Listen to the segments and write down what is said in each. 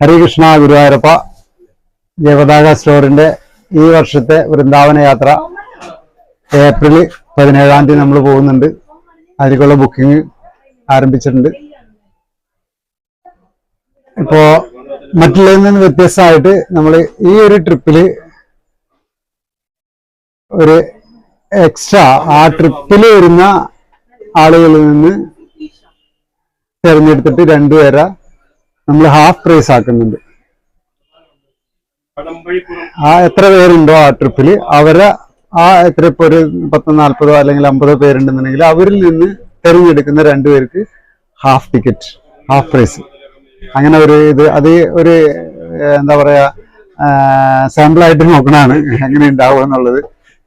ഹരികൃഷ്ണ ഗുരുവായൂരപ്പ ജയപതാക സ്റ്റോറിന്റെ ഈ വർഷത്തെ വൃന്ദാവന യാത്ര ഏപ്രിൽ പതിനേഴാം തീയതി നമ്മൾ പോകുന്നുണ്ട്. അതിലേക്കുള്ള ബുക്കിംഗ് ആരംഭിച്ചിട്ടുണ്ട്. ഇപ്പോ മറ്റുള്ളതിൽ നിന്ന് വ്യത്യസ്തമായിട്ട് നമ്മൾ ഈ ഒരു ട്രിപ്പിൽ ഒരു എക്സ്ട്രാ ആ ട്രിപ്പിൽ വരുന്ന ആളുകളിൽ നിന്ന് തിരഞ്ഞെടുത്തിട്ട് രണ്ടുപേരെ നമ്മൾ ഹാഫ് പ്രൈസ് ആക്കുന്നുണ്ട്. ആ എത്ര പേരുണ്ടോ ആ ട്രിപ്പിൽ അവരെ ആ എത്ര ഇപ്പൊ ഒരു പത്തോ നാൽപ്പതോ അല്ലെങ്കിൽ അമ്പതോ പേരുണ്ടെന്നുണ്ടെങ്കിൽ അവരിൽ നിന്ന് തിരഞ്ഞെടുക്കുന്ന രണ്ടുപേർക്ക് ഹാഫ് ടിക്കറ്റ് ഹാഫ് പ്രൈസ് അങ്ങനെ ഒരു ഇത് അത് ഒരു എന്താ പറയാ സാമ്പിൾ ആയിട്ട് നോക്കണതാണ് എങ്ങനെ ഉണ്ടാവുക എന്നുള്ളത്.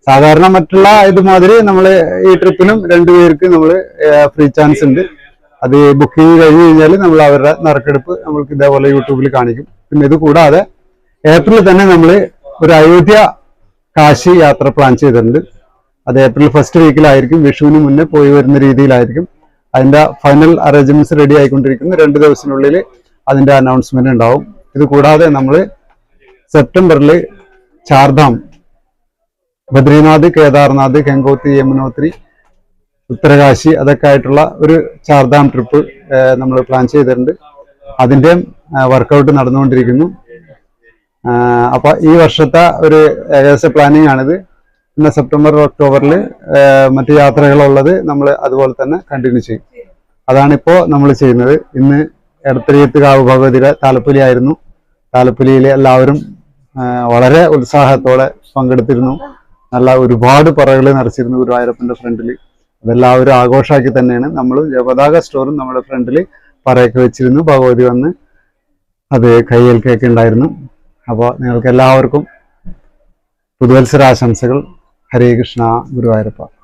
സാധാരണ മറ്റുള്ള ഇതുമാതിരി നമ്മൾ ഈ ട്രിപ്പിനും രണ്ടുപേർക്ക് നമ്മൾ ഫ്രീ ചാൻസ് ഉണ്ട്. അത് ബുക്കിംഗ് കഴിഞ്ഞ് കഴിഞ്ഞാൽ നമ്മൾ അവരുടെ നറുക്കെടുപ്പ് നമ്മൾക്ക് ഇതേപോലെ യൂട്യൂബിൽ കാണിക്കും. പിന്നെ ഇത് കൂടാതെ ഏപ്രിൽ തന്നെ നമ്മൾ ഒരു അയോധ്യ കാശി യാത്ര പ്ലാൻ ചെയ്തിട്ടുണ്ട്. അത് ഏപ്രിൽ ഫസ്റ്റ് വീക്കിലായിരിക്കും വിഷുവിന് മുന്നേ പോയി വരുന്ന രീതിയിലായിരിക്കും. അതിന്റെ ഫൈനൽ അറേഞ്ച്മെന്റ്സ് റെഡി ആയിക്കൊണ്ടിരിക്കുന്നു. രണ്ട് ദിവസത്തിനുള്ളിൽ അതിന്റെ അനൗൺസ്മെന്റ് ഉണ്ടാവും. ഇത് കൂടാതെ നമ്മൾ സെപ്റ്റംബറിൽ ചാർധാം ബദ്രീനാഥ് കേദാർനാഥ് ഗംഗോത്രി യമുനോത്രി ഉത്തരകാശി അതൊക്കെ ആയിട്ടുള്ള ഒരു ചാർദാം ട്രിപ്പ് നമ്മൾ പ്ലാൻ ചെയ്തിട്ടുണ്ട്. അതിന്റെയും വർക്കൗട്ട് നടന്നുകൊണ്ടിരിക്കുന്നു. അപ്പൊ ഈ വർഷത്തെ ഒരു ഏകദേശ പ്ലാനിങ് ആണിത്. പിന്നെ സെപ്റ്റംബർ ഒക്ടോബറിൽ മറ്റു യാത്രകളുള്ളത് നമ്മൾ അതുപോലെ തന്നെ കണ്ടിന്യൂ ചെയ്യും. അതാണിപ്പോ നമ്മൾ ചെയ്യുന്നത്. ഇന്ന് എടത്തിരിയത്ത് കാവ് ഭഗവതിയുടെ താലപ്പൊലി ആയിരുന്നു. താലപ്പൊലിയിൽ എല്ലാവരും വളരെ ഉത്സാഹത്തോടെ പങ്കെടുത്തിരുന്നു. നല്ല ഒരുപാട് പറകൾ നിറച്ചിരുന്നു ഗുരുവായൂരപ്പന്റെ ഫ്രണ്ടിൽ അതെല്ലാവരും ആഘോഷമാക്കി തന്നെയാണ്. നമ്മൾ പതാക സ്റ്റോറും നമ്മുടെ ഫ്രണ്ടിൽ പറയൊക്കെ വെച്ചിരുന്നു. ഭഗവതി വന്ന് അത് കൈയേൽക്കൊക്കെ ഉണ്ടായിരുന്നു. അപ്പോൾ നിങ്ങൾക്ക് എല്ലാവർക്കും പുതുവത്സരാശംസകൾ. ഹരേ കൃഷ്ണ ഗുരുവായൂരപ്പ.